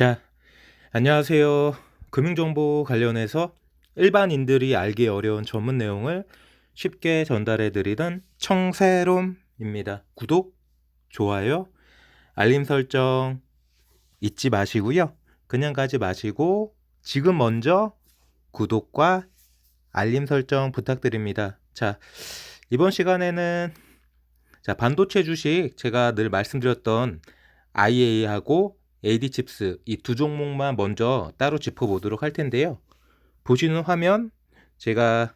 자, 안녕하세요. 금융정보 관련해서 일반인들이 알기 어려운 전문 내용을 쉽게 전달해 드리는 청새롬입니다. 구독, 좋아요, 알림 설정 잊지 마시고요. 그냥 가지 마시고 지금 먼저 구독과 알림 설정 부탁드립니다. 자, 이번 시간에는 자, 반도체 주식 제가 늘 말씀드렸던 IA하고 AD칩스 이 두 종목만 먼저 따로 짚어보도록 할 텐데요. 보시는 화면 제가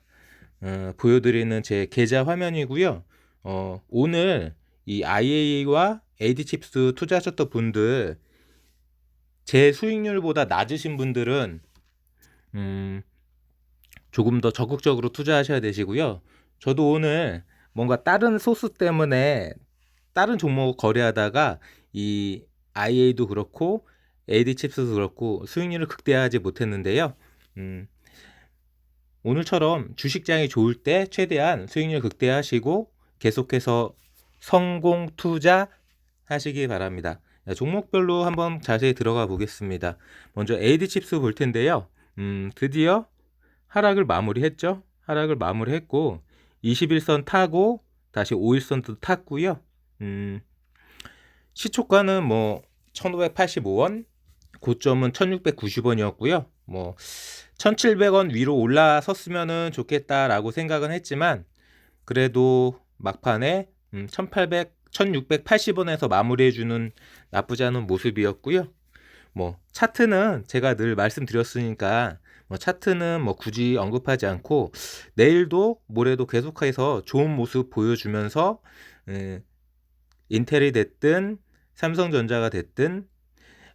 어, 보여드리는 제 계좌 화면이고요. 어, 오늘 이 IA와 AD칩스 투자하셨던 분들 제 수익률보다 낮으신 분들은 음, 조금 더 적극적으로 투자하셔야 되시고요. 저도 오늘 뭔가 다른 소스 때문에 다른 종목 거래하다가 이 IA도 그렇고 AD 칩스도 그렇고 수익률을 극대화하지 못했는데요. 음, 오늘처럼 주식장이 좋을 때 최대한 수익률 극대화하시고 계속해서 성공 투자 하시기 바랍니다. 자, 종목별로 한번 자세히 들어가 보겠습니다. 먼저 AD 칩스 볼 텐데요. 음, 드디어 하락을 마무리했죠. 하락을 마무리했고 21선 타고 다시 5일선도 탔고요. 음, 시초가는 뭐 1585원, 고점은 1690원이었고요. 뭐 1700원 위로 올라섰으면 좋겠다라고 생각은 했지만 그래도 막판에 음, 1800 1680원에서 마무리해 주는 나쁘지 않은 모습이었고요. 뭐 차트는 제가 늘 말씀드렸으니까 뭐 차트는 뭐 굳이 언급하지 않고 내일도 모레도 계속해서 좋은 모습 보여주면서 음, 인텔이 됐든 삼성전자가 됐든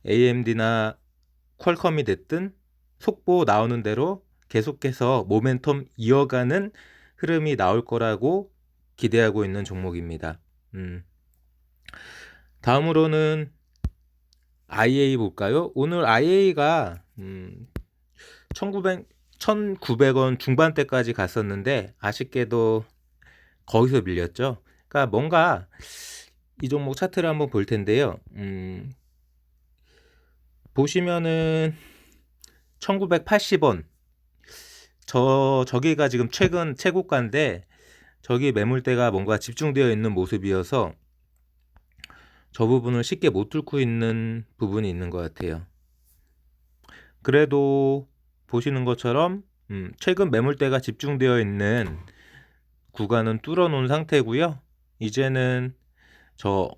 AMD나 퀄컴이 됐든 속보 나오는 대로 계속해서 모멘텀 이어가는 흐름이 나올 거라고 기대하고 있는 종목입니다. 음. 다음으로는 IA 볼까요? 오늘 IA가 음, 1900, 1900원 중반대까지 갔었는데 아쉽게도 거기서 밀렸죠. 그러니까 뭔가 이 종목 차트를 한번 볼 텐데요. 음, 보시면은 1980원 저 저기가 지금 최근 최고가인데 저기 매물대가 뭔가 집중되어 있는 모습이어서 저 부분을 쉽게 못 뚫고 있는 부분이 있는 것 같아요. 그래도 보시는 것처럼 음, 최근 매물대가 집중되어 있는 구간은 뚫어 놓은 상태고요. 이제는 저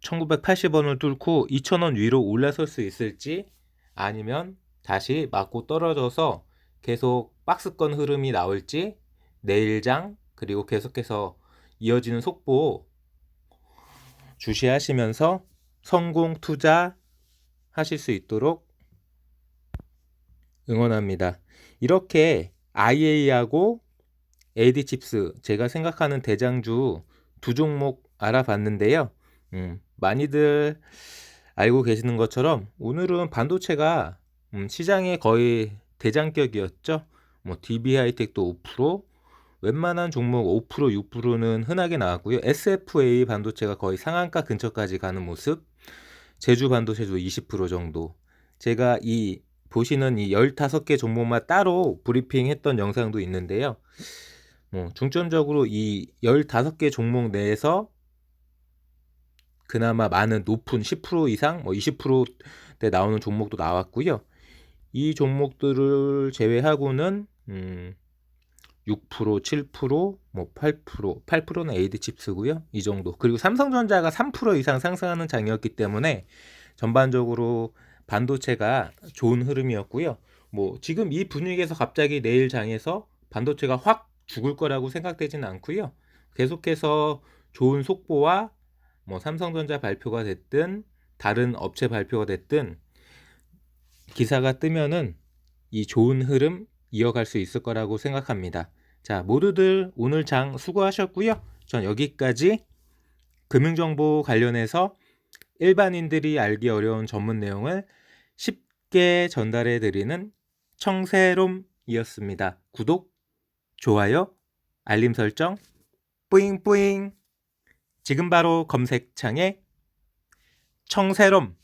1980원을 뚫고 2000원 위로 올라설 수 있을지 아니면 다시 맞고 떨어져서 계속 박스권 흐름이 나올지 내일장 그리고 계속해서 이어지는 속보 주시하시면서 성공 투자 하실 수 있도록 응원합니다. 이렇게 IA하고 AD 칩스 제가 생각하는 대장주 두 종목 알아봤는데요. 음, 많이들 알고 계시는 것처럼 오늘은 반도체가 음, 시장의 거의 대장격이었죠. 뭐 DB 하이텍도 5%, 웬만한 종목 5%, 6%는 흔하게 나왔고요. SFA 반도체가 거의 상한가 근처까지 가는 모습. 제주 반도체도 20% 정도. 제가 이 보시는 이 15개 종목만 따로 브리핑 했던 영상도 있는데요. 뭐 중점적으로 이 15개 종목 내에서 그나마 많은 높은 10% 이상 뭐 20%대 나오는 종목도 나왔고요. 이 종목들을 제외하고는 음, 6%, 7%, 뭐 8%, 8%는 AD 칩스고요. 이 정도. 그리고 삼성전자가 3% 이상 상승하는 장이었기 때문에 전반적으로 반도체가 좋은 흐름이었고요. 뭐 지금 이 분위기에서 갑자기 내일 장에서 반도체가 확 죽을 거라고 생각되지는 않고요. 계속해서 좋은 속보와 뭐 삼성전자 발표가 됐든 다른 업체 발표가 됐든 기사가 뜨면은 이 좋은 흐름 이어갈 수 있을 거라고 생각합니다. 자, 모두들 오늘 장 수고하셨고요. 전 여기까지 금융정보 관련해서 일반인들이 알기 어려운 전문 내용을 쉽게 전달해 드리는 청새롬이었습니다. 구독, 좋아요, 알림 설정, 뿌잉뿌잉. 지금 바로 검색창에 청새롬